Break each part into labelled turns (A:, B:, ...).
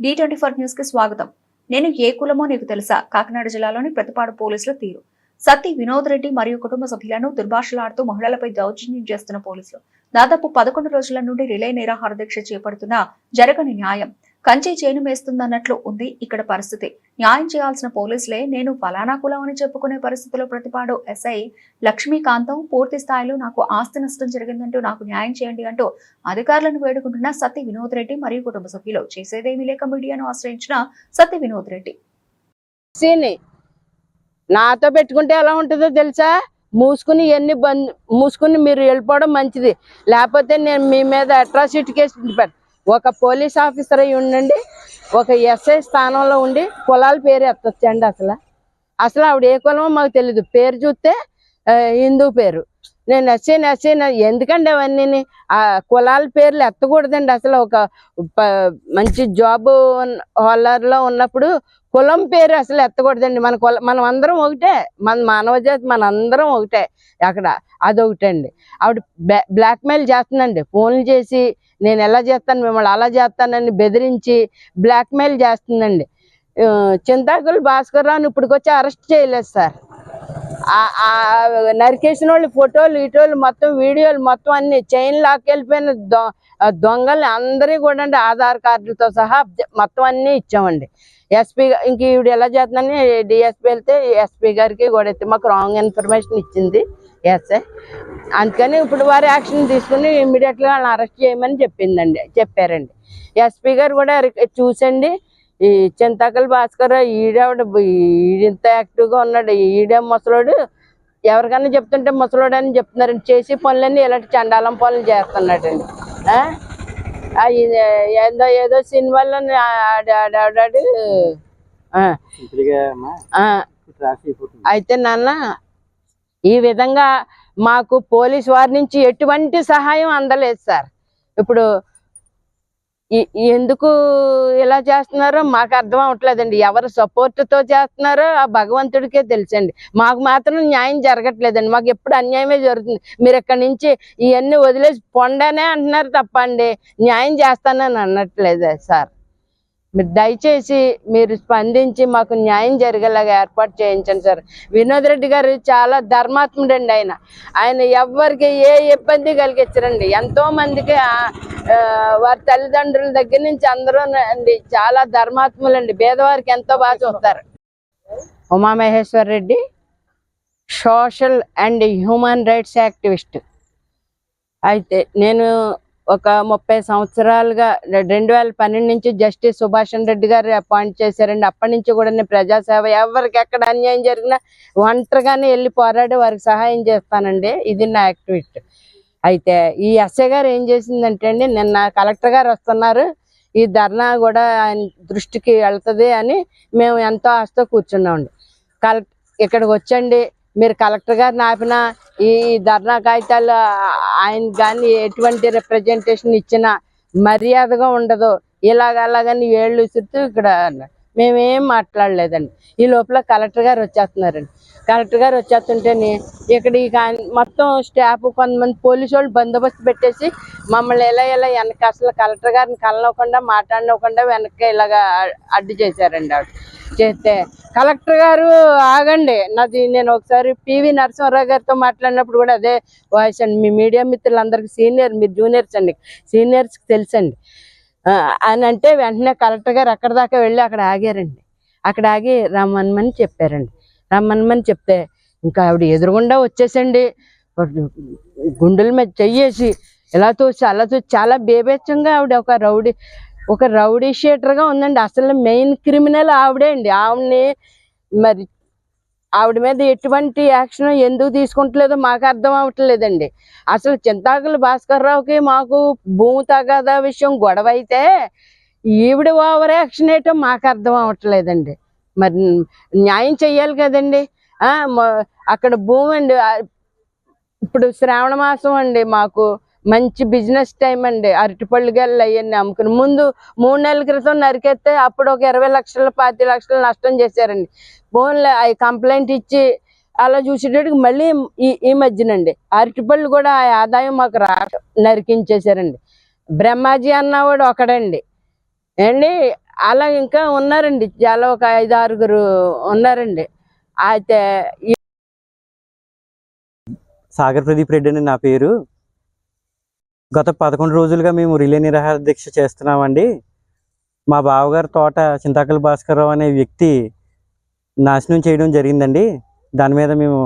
A: D twenty four న్యూస్కి స్వాగతం. నేను ఏ కులమో నీకు తెలుసా? కాకినాడ జిల్లాలోని ప్రతిపాడు పోలీసుల తీరు. సత్తి వినోద్ రెడ్డి మరియు కుటుంబ సభ్యులను దుర్భాషలాడుతూ మహిళలపై దౌర్జన్యం చేస్తున్న పోలీసులు. దాదాపు పదకొండు రోజుల నుండి రిలే నిరాహార దీక్ష చేపడుతున్న జరగని న్యాయం. కంచి చేను మేస్తుందన్నట్లు ఉంది ఇక్కడ పరిస్థితి. న్యాయం చేయాల్సిన పోలీసులే నేను ఫలానా కులం అని చెప్పుకునే పరిస్థితిలో ప్రతిపాడు ఎస్ఐ లక్ష్మీకాంతం. పూర్తి స్థాయిలో నాకు ఆస్తి నష్టం జరిగిందంటూ నాకు న్యాయం చేయండి అంటూ అధికారులను వేడుకుంటున్న సత్తి వినోద్ రెడ్డి మరియు కుటుంబ సభ్యులు. చేసేదేమీ లేక మీడియాను ఆశ్రయించిన సత్తి వినోద్ రెడ్డి.
B: నాతో పెట్టుకుంటే ఎలా ఉంటుందో తెలుసా? మూసుకుని ఎన్ని బంద్ మూసుకుని మీరు వెళ్ళిపోవడం మంచిది. లేకపోతే నేను మీ మీద అట్రాసిటీ కేసు పెట్ట ఒక పోలీస్ ఆఫీసర్ అయి ఉండండి ఒక ఎస్ఐ స్థానంలో ఉండి కులాల పేరు ఎత్తొచ్చండి అసలు. అసలు ఆవిడ ఏ కులమో మాకు తెలియదు పేరు చూస్తే హిందూ పేరు. నేను ఎస్సీ ఎస్సీ ఎందుకండి అవన్నీ ఆ కులాల పేర్లు ఎత్తకూడదండి అసలు. ఒక ప- మంచి జాబ్ హోల్డర్లో ఉన్నప్పుడు కులం పేరు అసలు ఎత్తకూడదండి. మన కుల మనం అందరం ఒకటే. మన మానవ జాతి మన అందరం ఒకటే. అక్కడ అదొకటండి. ఆవిడ బ్లాక్మెయిల్ చేస్తుందండి. ఫోన్లు చేసి నేను ఎలా చేస్తాను మిమ్మల్ని అలా చేస్తానని బెదిరించి బ్లాక్మెయిల్ చేస్తుందండి. చింతాకులు భాస్కర్ రావును ఇప్పటికొచ్చి అరెస్ట్ చేయలేదు సార్. నరికేసిన వాళ్ళు ఫోటోలు ఇటోలు మొత్తం వీడియోలు మొత్తం అన్ని చైన్ లాక్కెళ్ళిపోయిన దొ దొంగల్ని అందరి కూడా అండి ఆధార్ కార్డులతో సహా మొత్తం అన్నీ ఇచ్చామండి. ఎస్పీ ఇంక ఈవిడ ఎలా చేస్తుందని డిఎస్పీ వెళ్తే ఎస్పీ గారికి కూడా మాకు రాంగ్ ఇన్ఫర్మేషన్ ఇచ్చింది. ఎస్ఐ అందుకని ఇప్పుడు వారు యాక్షన్ తీసుకుని ఇమ్మీడియట్గా వాళ్ళని అరెస్ట్ చేయమని చెప్పిందండి. చెప్పారండి. ఎస్పీ గారు కూడా చూసండి. ఈ చింతకల్ భాస్కర్ ఈడేవాడు ఈడింత యాక్టివ్గా ఉన్నాడు. ఈడే ముసలోడు. ఎవరికైనా చెప్తుంటే ముసలోడు అని చెప్తున్నారండి. చేసి పనులన్నీ ఇలాంటి చండాలం పనులు చేస్తున్నాడండి. ఏదో ఏదో సినిమాలో ఆడి ఆడి ఆడాడు. అయితే నాన్న ఈ విధంగా మాకు పోలీస్ వారి నుంచి ఎటువంటి సహాయం అందలేదు సార్. ఇప్పుడు ఎందుకు ఇలా చేస్తున్నారో మాకు అర్థం అవట్లేదండి. ఎవరు సపోర్ట్తో చేస్తున్నారో ఆ భగవంతుడికే తెలుసండి. మాకు మాత్రం న్యాయం జరగట్లేదండి. మాకు ఎప్పుడు అన్యాయమే జరుగుతుంది. మీరు ఇక్కడి నుంచి ఇవన్నీ వదిలేసి పొండనే అంటున్నారు తప్పండి. న్యాయం చేస్తానని అనట్లేదు సార్. మీరు దయచేసి మీరు స్పందించి మాకు న్యాయం జరిగేలాగా ఏర్పాటు చేయించండి సార్. వినోద్ రెడ్డి గారు చాలా ధర్మాత్ముడండి ఆయన. ఆయన ఎవ్వరికి ఏ ఇబ్బంది కలిగించరండి. ఎంతో మందికి వారి తల్లిదండ్రుల దగ్గర నుంచి అందరూ అండి చాలా ధర్మాత్ములండి పేదవారికి ఎంతో బాగా చూస్తారు. Umamaheshwar Reddy social and human rights activist. అయితే నేను ఒక ముప్పై సంవత్సరాలుగా రెండు వేల పన్నెండు నుంచి జస్టిస్ సుభాషణ్ రెడ్డి గారు అపాయింట్ చేశారండి. అప్పటి నుంచి కూడా నేను ప్రజాసేవ ఎవరికి ఎక్కడ అన్యాయం జరిగినా ఒంటరిగానే వెళ్ళి పోరాడి వారికి సహాయం చేస్తానండి. ఇది నా యాక్టివిటీ అయితే ఈ ఎస్ఐ గారు ఏం చేసిందంటే అండి నిన్న కలెక్టర్ గారు వస్తున్నారు. ఈ ధర్నా కూడా ఆయన దృష్టికి వెళ్తుంది అని మేము ఎంతో ఆశతో కూర్చున్నామండి. కలెక్ట్ ఇక్కడికి వచ్చండి. మీరు కలెక్టర్ గారిని ఆపినా ఈ ధర్నా కాగితాలు ఆయన కానీ ఎటువంటి రిప్రజెంటేషన్ ఇచ్చినా మర్యాదగా ఉండదు. ఇలాగ అలాగని ఏళ్ళు విసురుతూ ఇక్కడ మేమేం మాట్లాడలేదండి. ఈ లోపల కలెక్టర్ గారు వచ్చేస్తున్నారండి. కలెక్టర్ గారు వచ్చేస్తుంటేనే ఇక్కడ ఇక మొత్తం స్టాఫ్ కొంతమంది పోలీసు వాళ్ళు బందోబస్తు పెట్టేసి మమ్మల్ని ఎలా ఎలా వెనక అసలు కలెక్టర్ గారిని కలవకుండా మాట్లాడకుండా వెనక్కి ఇలాగా అడ్డు చేశారండి ఆవిడ. చేస్తే కలెక్టర్ గారు ఆగండి. నాది నేను ఒకసారి పివి నరసింహారావు గారితో మాట్లాడినప్పుడు కూడా అదే వాయిస్ అండి. మీ మీడియా మిత్రులందరికీ సీనియర్ మీరు జూనియర్స్ అండి. సీనియర్స్కి తెలుసండి. అని అంటే వెంటనే కలెక్టర్ గారు అక్కడ దాకా వెళ్ళి అక్కడ ఆగారండి. అక్కడ ఆగి రమ్మనమని చెప్పారండి. రమ్మనమని చెప్తే ఇంకా ఆవిడ ఎదురుగుండా వచ్చేసండి. గుండెల మీద చెయ్యేసి ఇలా చూసి అలా చూసి చాలా బేబేచ్చంగా ఆవిడ ఒక రౌడీ ఒక రౌడీ షీటర్గా ఉందండి. అసలు మెయిన్ క్రిమినల్ ఆవిడే అండి. ఆవిడని మరి ఆవిడ మీద ఎటువంటి యాక్షన్ ఎందుకు తీసుకుంటలేదో మాకు అర్థం అవ్వట్లేదండి అసలు చింతాకుల భాస్కర్ రావుకి మాకు భూమి తగాదా విషయం గొడవ అయితే ఈవిడ ఓవర్ యాక్షన్ ఏంటో మాకు అర్థం అవ్వట్లేదండి మరి న్యాయం చెయ్యాలి కదండి. అక్కడ భూమి అండి. ఇప్పుడు శ్రావణ మాసం అండి మాకు. మంచి బిజినెస్ టైం అండి. అరటిపళ్ళు గెల్ల అవన్నీ అమ్ముకుని ముందు మూడు నెలల క్రితం నరికేస్తే అప్పుడు ఒక ఇరవై లక్షలు పాతి లక్షలు నష్టం చేశారండి. ఫోన్లో అవి కంప్లైంట్ ఇచ్చి అలా చూసేటట్టుకు మళ్ళీ ఈ ఈ మధ్యనండి. అరటిపళ్ళు కూడా ఆ ఆదాయం మాకు రా నరికించేశారండి. బ్రహ్మాజీ అన్నవాడు ఒకడండి. ఏండి అలా ఇంకా ఉన్నారండి. చాలా ఒక ఐదు ఆరుగురు ఉన్నారండి. అయితే
C: సాగర్ ప్రదీప్ రెడ్డి అని నా పేరు. గత పదకొండు రోజులుగా మేము రిలే నిరాహార దీక్ష చేస్తున్నామండి. మా బావగారి తోట చింతాకల భాస్కర్రావు అనే వ్యక్తి నాశనం చేయడం జరిగిందండి. దాని మీద మేము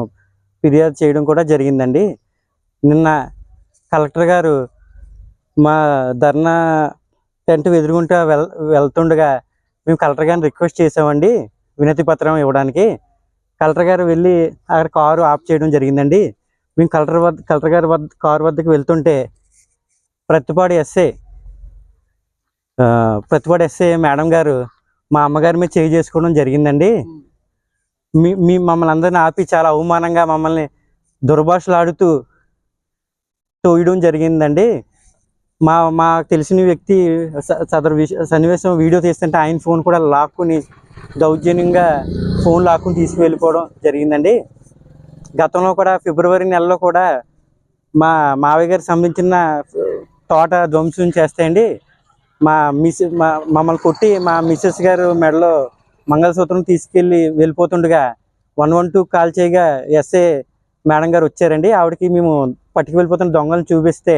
C: ఫిర్యాదు చేయడం కూడా జరిగిందండి. నిన్న కలెక్టర్ గారు మా ధర్నా టెంట్ ఎదురుకుంటూ వెల్ వెళ్తుండగా మేము కలెక్టర్ గారిని రిక్వెస్ట్ చేసామండి వినతి పత్రం ఇవ్వడానికి. కలెక్టర్ గారు వెళ్ళి అక్కడ కారు ఆఫ్ చేయడం జరిగిందండి. మేము కలెక్టర్ వద్ద కలెక్టర్ గారి వద్ద కారు వద్దకు వెళ్తుంటే Prathipadu SA. Prathipadu SA madam గారు మా అమ్మగారి మీద చేయి చేసుకోవడం జరిగిందండి. మీ మీ మమ్మల్ని అందరిని ఆపి చాలా అవమానంగా మమ్మల్ని దుర్భాషలాడుతూ తోయడం జరిగిందండి. మా మాకు తెలిసిన వ్యక్తి స- సదరు సన్నివేశం వీడియో తీస్తుంటే ఆయన ఫోన్ కూడా లాక్కుని దౌర్జన్యంగా ఫోన్ లాక్కుని తీసుకువెళ్ళిపోవడం జరిగిందండి. గతంలో కూడా ఫిబ్రవరి నెలలో కూడా మా మావయ్య గారికి సంబంధించిన తోట ధ్వంసం చేస్తాయండి మా మిస్ మా మమ్మల్ని కొట్టి మా మిస్సెస్ గారు మెడలో మంగళసూత్రం తీసుకెళ్ళి వెళ్ళిపోతుండగా వన్ వన్ టూ కాల్ చేయగా ఎస్ఏ మేడం గారు వచ్చారండి. ఆవిడకి మేము పట్టుకు వెళ్ళిపోతున్న దొంగలను చూపిస్తే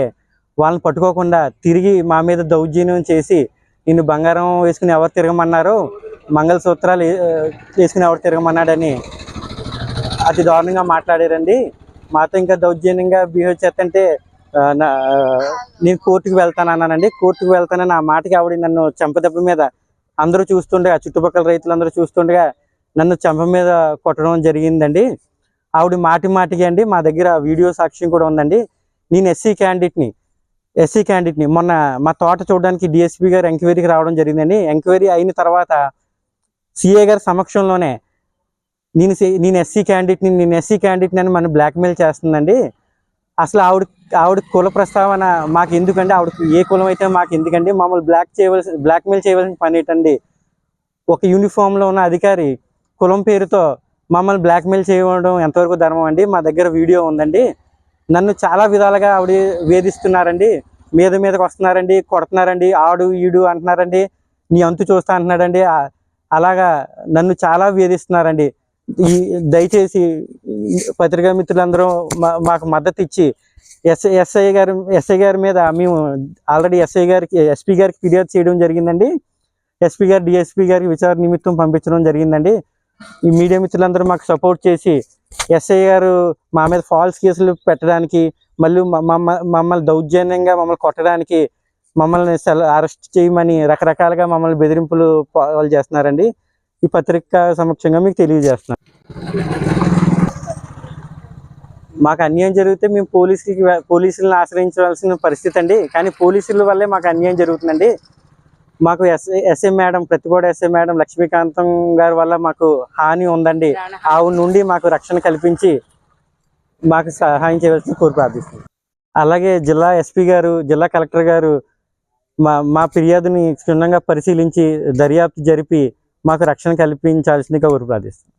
C: వాళ్ళని పట్టుకోకుండా తిరిగి మా మీద దౌర్జన్యం చేసి నిన్ను బంగారం వేసుకుని ఎవరు తిరగమన్నారు? మంగళసూత్రాలు వేసుకుని ఎవరు తిరగమన్నాడని అతి దారుణంగా మాట్లాడారండి. మాతో ఇంకా దౌర్జన్యంగా బిహేవ్ చేస్తుంటే నేను కోర్టుకు వెళ్తాను అన్నానండి. కోర్టుకు వెళ్తానని ఆ మాటకి ఆవిడ నన్ను చెంపదెబ్బ మీద అందరూ చూస్తుండగా చుట్టుపక్కల రైతులందరూ చూస్తుండగా నన్ను చెంప మీద కొట్టడం జరిగిందండి. ఆవిడ మాటి మాటికి అండి మా దగ్గర వీడియో సాక్ష్యం కూడా ఉందండి. నేను ఎస్సీ క్యాండిడేట్ని ఎస్సీ క్యాండిడేట్ని మొన్న మా తోట చూడడానికి డిఎస్పీ గారు ఎంక్వైరీకి రావడం జరిగిందండి. ఎంక్వైరీ అయిన తర్వాత సిఏ గారి సమక్షంలోనే నేను సి- నేను ఎస్సీ క్యాండిడేట్ని నేను ఎస్సీ క్యాండిడేట్ని అని మనం బ్లాక్మెయిల్ చేస్తుందండి. అసలు ఆవిడ ఆవిడ కుల ప్రస్తావన మాకు ఎందుకండి ఆవిడ ఏ కులం అయితే మాకు ఎందుకండి మమ్మల్ని బ్లాక్ చేయవలసిన బ్లాక్మెయిల్ చేయవలసిన పని ఏంటండి? ఒక యూనిఫామ్లో ఉన్న అధికారి కులం పేరుతో మమ్మల్ని బ్లాక్మెయిల్ చేయడం ఎంతవరకు ధర్మం అండి? మా దగ్గర వీడియో ఉందండి. నన్ను చాలా విధాలుగా ఆవిడ వేధిస్తున్నారండి. మీద మీదకి వస్తున్నారండి కొడుతున్నారండి ఆడు ఈడు అంటున్నారండి. నీ అంతు చూస్తా అంటున్నాడండి. అలాగా నన్ను చాలా వేధిస్తున్నారండి. ఈ దయచేసి పత్రికా మిత్రులందరూ మా- మాకు మద్దతు ఇచ్చి ఎస్ఐ ఎస్ఐ గారి ఎస్ఐ గారి మీద మేము ఆల్రెడీ ఎస్ఐ గారికి ఎస్పీ గారికి ఫిర్యాదు చేయడం జరిగిందండి. ఎస్పీ గారు డిఎస్పీ గారికి విచారణ నిమిత్తం పంపించడం జరిగిందండి. ఈ మీడియా మిత్రులందరూ మాకు సపోర్ట్ చేసి ఎస్ఐ గారు మా మీద ఫాల్స్ కేసులు పెట్టడానికి మళ్ళీ మమ్మల్ని దౌర్జన్యంగా మమ్మల్ని కొట్టడానికి మమ్మల్ని సెల అరెస్ట్ చేయమని రకరకాలుగా మమ్మల్ని బెదిరింపులు పాలు చేస్తున్నారండి. ఈ పత్రిక సమక్షంగా మీకు తెలియజేస్తున్నాను. మాకు అన్యాయం జరిగితే మేము పోలీసులకి పోలీసులను ఆశ్రయించవలసిన పరిస్థితి అండి. కానీ పోలీసుల వల్లే మాకు అన్యాయం జరుగుతుందండి. మాకు SA SA madam Pratiguda SI madam Lakshmikantham గారి వల్ల మాకు హాని ఉందండి. ఆవిడ నుండి మాకు రక్షణ కల్పించి మాకు సహాయం చేయవలసిన కోరి ప్రార్థిస్తుంది అలాగే జిల్లా ఎస్పీ గారు జిల్లా కలెక్టర్ గారు మా మా ఫిర్యాదుని క్షుణ్ణంగా పరిశీలించి దర్యాప్తు జరిపి మాకు రక్షణ కల్పించాల్సిందిగా కోరి ప్రార్థిస్తుంది